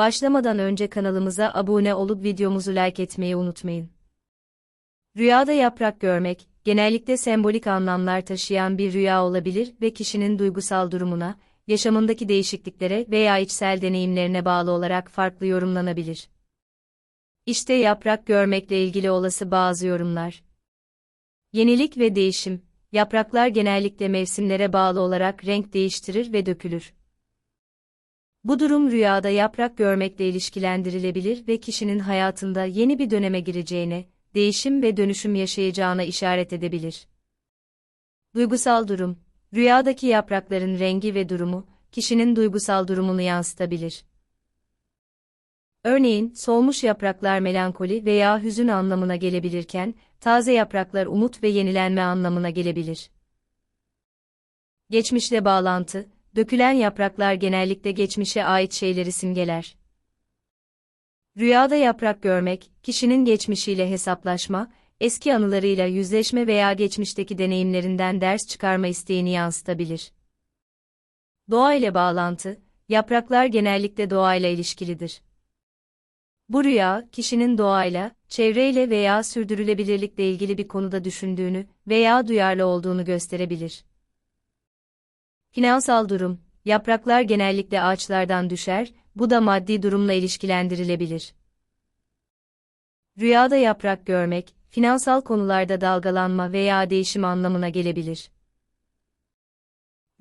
Başlamadan önce kanalımıza abone olup videomuzu like etmeyi unutmayın. Rüyada yaprak görmek, genellikle sembolik anlamlar taşıyan bir rüya olabilir ve kişinin duygusal durumuna, yaşamındaki değişikliklere veya içsel deneyimlerine bağlı olarak farklı yorumlanabilir. İşte yaprak görmekle ilgili olası bazı yorumlar. Yenilik ve değişim, yapraklar genellikle mevsimlere bağlı olarak renk değiştirir ve dökülür. Bu durum rüyada yaprak görmekle ilişkilendirilebilir ve kişinin hayatında yeni bir döneme gireceğine, değişim ve dönüşüm yaşayacağına işaret edebilir. Duygusal durum, rüyadaki yaprakların rengi ve durumu, kişinin duygusal durumunu yansıtabilir. Örneğin, solmuş yapraklar melankoli veya hüzün anlamına gelebilirken, taze yapraklar umut ve yenilenme anlamına gelebilir. Geçmişle bağlantı, dökülen yapraklar genellikle geçmişe ait şeyleri simgeler. Rüyada yaprak görmek, kişinin geçmişiyle hesaplaşma, eski anılarıyla yüzleşme veya geçmişteki deneyimlerinden ders çıkarma isteğini yansıtabilir. Doğa ile bağlantı, yapraklar genellikle doğayla ilişkilidir. Bu rüya, kişinin doğayla, çevreyle veya sürdürülebilirlikle ilgili bir konuda düşündüğünü veya duyarlı olduğunu gösterebilir. Finansal durum, yapraklar genellikle ağaçlardan düşer, bu da maddi durumla ilişkilendirilebilir. Rüyada yaprak görmek, finansal konularda dalgalanma veya değişim anlamına gelebilir.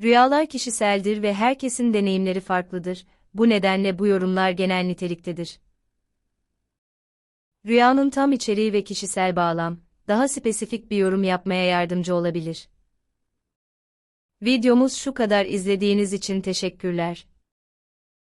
Rüyalar kişiseldir ve herkesin deneyimleri farklıdır, bu nedenle bu yorumlar genel niteliktedir. Rüyanın tam içeriği ve kişisel bağlam, daha spesifik bir yorum yapmaya yardımcı olabilir. Videomuz şu kadar izlediğiniz için teşekkürler.